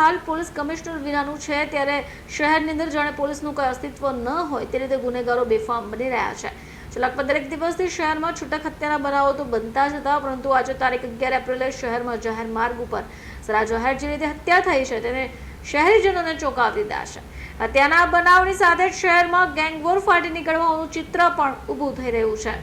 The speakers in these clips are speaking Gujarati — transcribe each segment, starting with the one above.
હાલ પોલીસ કમિશનર વિનાનું છે. ત્યારે શહેરની અંદર જાણે પોલીસનું કોઈ અસ્તિત્વ ન હોય તે રીતે ગુનેગારો બેફામ બની રહ્યા છે. છેલ્લા પંદરેક દિવસથી શહેરમાં છૂટક હત્યાના બનાવો તો બનતા જ હતા, પરંતુ આજે તારીખ અગિયાર એપ્રિલે શહેરમાં જાહેર માર્ગ ઉપર સરા જાહેર જે રીતે હત્યા થઈ છે તેને શહેરીજનોને ચોંકાવી દીધા છે. હત્યાના બનાવની સાથે જ શહેરમાં ગેંગવોર ફાટી નીકળવાનું ચિત્ર પણ ઊભું થઈ રહ્યું છે.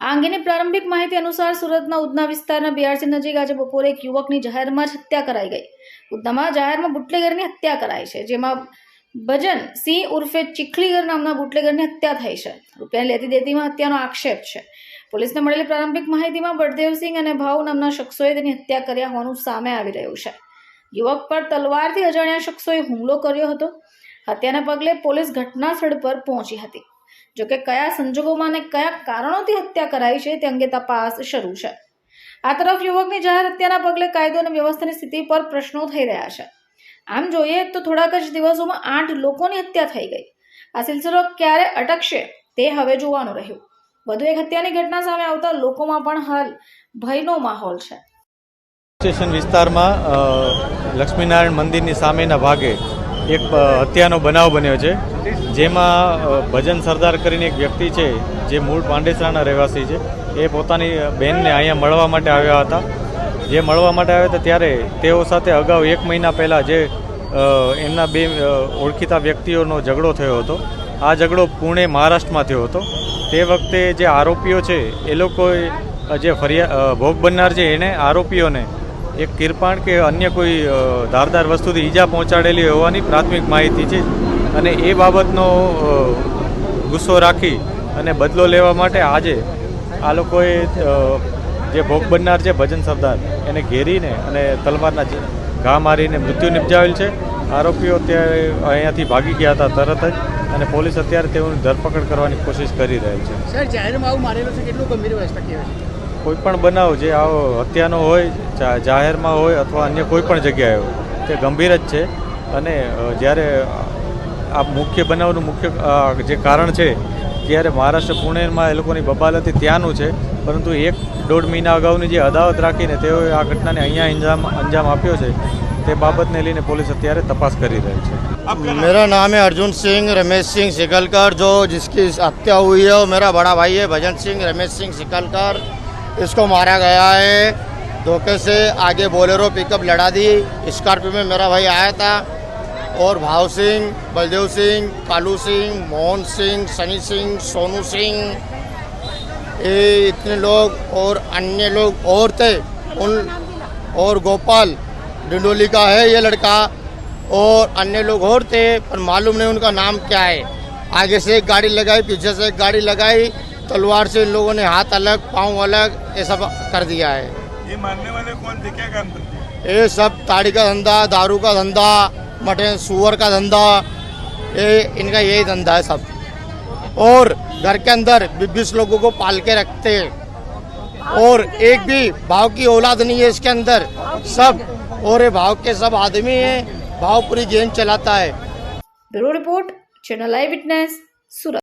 આ અંગેની પ્રારંભિક માહિતી અનુસાર સુરતના ઉધના વિસ્તારના બિયારસી નજીક આજે બપોરે એક યુવકની જાહેરમાં જ હત્યા કરાઈ ગઈ. ઉધનામાં જાહેરમાં બુટલેગરની હત્યા કરાઈ છે, જેમાં ભજન સિંહ ઉર્ફે ચીખલીગર નામના બુટલેગરની હત્યા થઈ છે. રૂપિયાની લેતી દેતીમાં હત્યાનો આક્ષેપ છે. પોલીસને મળેલી પ્રારંભિક માહિતીમાં બળદેવસિંહ અને ભાવ નામના શખ્સોએ તેની હત્યા કર્યા હોવાનું સામે આવી રહ્યું છે. યુવક પર તલવારથી અજાણ્યા શખ્સોએ હુમલો કર્યો હતો. હત્યાના પગલે પોલીસ ઘટના સ્થળ પર પહોંચી હતી. જોકે કયા સંજોગોમાં અને કયા કારણોથી હત્યા કરાઈ છે તે અંગે તપાસ શરૂ છે. આ તરફ યુવકની જાહેર હત્યાના પગલે કાયદો અને વ્યવસ્થાની સ્થિતિ પર પ્રશ્નો થઈ રહ્યા છે. આમ જોઈએ તો થોડાક જ દિવસોમાં આઠ લોકોની હત્યા થઈ ગઈ. આ સિલસિલો ક્યારે અટકશે તે હવે જોવાનું રહ્યું. વધુ એક હત્યાની ઘટના સામે આવતા લોકોમાં પણ હાલ ભયનો માહોલ છે. સ્ટેશન વિસ્તારમાં લક્ષ્મીનારાયણ મંદિરની સામેના ભાગે એક હત્યાનો બનાવ બન્યો છે. જેમાં ભજન સરદાર કરીને એક વ્યક્તિ છે, જે મૂળ પાંડેસરાના રહેવાસી છે, એ પોતાની બહેનને અહીંયા મળવા માટે આવ્યા હતા. જે મળવા માટે આવ્યા હતા ત્યારે તેઓ સાથે અગાઉ એક મહિના પહેલાં જે એમના બે ઓળખીતા વ્યક્તિઓનો ઝઘડો થયો હતો. આ ઝઘડો પુણે મહારાષ્ટ્રમાં થયો હતો. તે વખતે જે આરોપીઓ છે, એ લોકોએ જે ફરિયા ભોગ બનનાર છે એણે આરોપીઓને એક કિરપાણ કે અન્ય કોઈ ધારદાર વસ્તુથી ઈજા પહોંચાડેલી હોવાની પ્રાથમિક માહિતી છે. અને એ બાબતનો ગુસ્સો રાખી અને બદલો લેવા માટે આજે આ લોકોએ જે ભોગ બનનાર છે ભજન સરદાર એને ઘેરીને અને તલવારના ઘા મારીને મૃત્યુ નિપજાવેલ છે. આરોપીઓ અત્યારે અહીંયાથી ભાગી ગયા હતા તરત જ અને પોલીસ અત્યારે તેઓની ધરપકડ કરવાની કોશિશ કરી રહેલ છે. સર જાહેરમાં આવું મારેલું છે કેટલું ગંભીર અવસ્થા કહેવાય કોઈ પણ બનાવ જે આવો હત્યાનો હોય જાહેરમાં હોય અથવા અન્ય કોઈ પણ જગ્યાએ હોય તે ગંભીર જ છે. અને જ્યારે આ મુખ્ય બનાવનું મુખ્ય અ, જે કારણ છે ત્યારે મહારાષ્ટ્ર પુણેમાં એ લોકોની બબાલ હતી ત્યાંનું છે પરંતુ એક દોઢ મહિના અગાઉની જે અદાવત રાખીને તેઓએ આ ઘટનાને અહીંયા અંજામ અંજામ આપ્યો છે તે બાબતને લઈને પોલીસ અત્યારે તપાસ કરી રહી છે मेरा नाम है अर्जुन सिंह रमेश सिंह सिकलकर जो जिसकी हत्या हुई है वो मेरा बड़ा भाई है भजन सिंह रमेश सिंह सिकलकर इसको मारा गया है धोखे से आगे बोलेरो पिकअप लड़ा दी स्कॉर्पियो में मेरा भाई आया था और भाव सिंह बलदेव सिंह कालू सिंह मोहन सिंह सनी सिंह सोनू सिंह ये इतने लोग और अन्य लोग और थे। उन और गोपाल डिंडोली का है ये लड़का और अन्य लोग और थे पर मालूम नहीं उनका नाम क्या है। आगे से एक गाड़ी लगाई पीछे से एक गाड़ी लगाई तलवार से इन लोगों ने हाथ अलग पाँव अलग ये सब कर दिया है। ये मारने वाले कौन थे? क्या काम करते ये सब ताड़ी का धंधा दारू का धंधा मटन सुअर का धंधा, ये इनका यही धंधा है सब। और घर के अंदर बीस लोगों को पाल के रखते हैं। और एक भी भाव की औलाद नहीं है इसके अंदर। सब, और भाव के सब आदमी हैं, भाव पूरी गेम चलाता है। Bureau report, channel eyewitness, Surat.